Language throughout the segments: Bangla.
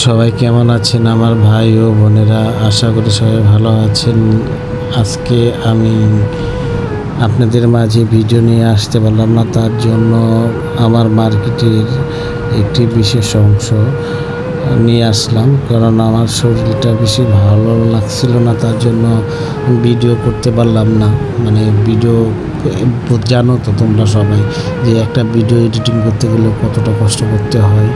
সবাই কেমন আছেন? আমার ভাই ও বোনেরা, আশা করি সবাই ভালো আছেন। আজকে আমি আপনাদের মাঝে ভিডিও নিয়ে আসতে পারলাম না, তার জন্য আমার মার্কেটের একটি বিশেষ অংশ। নিয়ে আসলাম কারণ আমার শরীরটা বেশি ভালো লাগছিল না, তার জন্য ভিডিও করতে পারলাম না। মানে ভিডিও জানো তো তোমরা সবাই যে একটা ভিডিও এডিটিং করতে গেলে কতটা কষ্ট করতে হয়,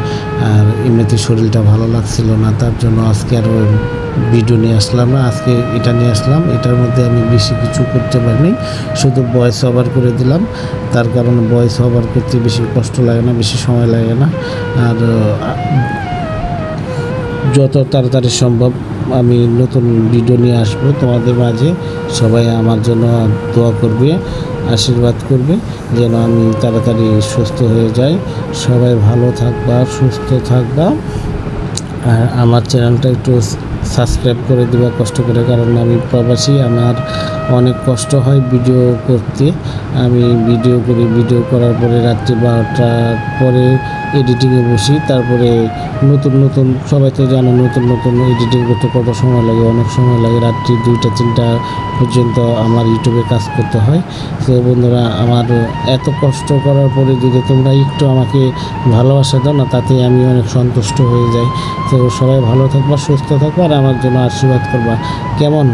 আর এমনিতে শরীরটা ভালো লাগছিল না, তার জন্য আজকে আর ভিডিও নিয়ে আসলাম না, আজকে এটা নিয়ে আসলাম। এটার মধ্যে আমি বেশি কিছু করতে পারিনি, শুধু ভয়েস ওভার করে দিলাম। তার কারণ ভয়েস ওভার করতে বেশি কষ্ট লাগে না, বেশি সময় লাগে না। আর যত তাড়াতাড়ি সম্ভব আমি নতুন ভিডিও নিয়ে আসব। তোমাদের মাঝে সবাই আমার জন্য দোয়া করবে, আশীর্বাদ করবে, যেন আমি তাড়াতাড়ি সুস্থ হয়ে যাই। সবাই ভালো থাকবা, সুস্থ থাকবা। আর আমার চ্যানেলটা একটু সাবস্ক্রাইব করে দেবা কষ্ট করে, কারণ আমি প্রবাসী, আমার অনেক কষ্ট হয় ভিডিও করতে। আমি ভিডিও করি, ভিডিও করার পরে রাত্রি বারোটার পরে এডিটিংয়ে বসি। তারপরে নতুন নতুন, সবাই তো জানো নতুন নতুন এডিটিং করতে কত সময় লাগে, অনেক সময় লাগে। রাত্রি দুইটা, তিনটা পর্যন্ত আমার ইউটিউবে কাজ করতে হয়। তো বন্ধুরা, আমার এত কষ্ট করার পরে যদি তোমরা একটু আমাকে ভালোবাসা দাও না, তাতে আমি অনেক সন্তুষ্ট হয়ে যাই। তো সবাই ভালো থাকবা, সুস্থ থাকবা আর আমার জন্য আশীর্বাদ করবা। কেমন?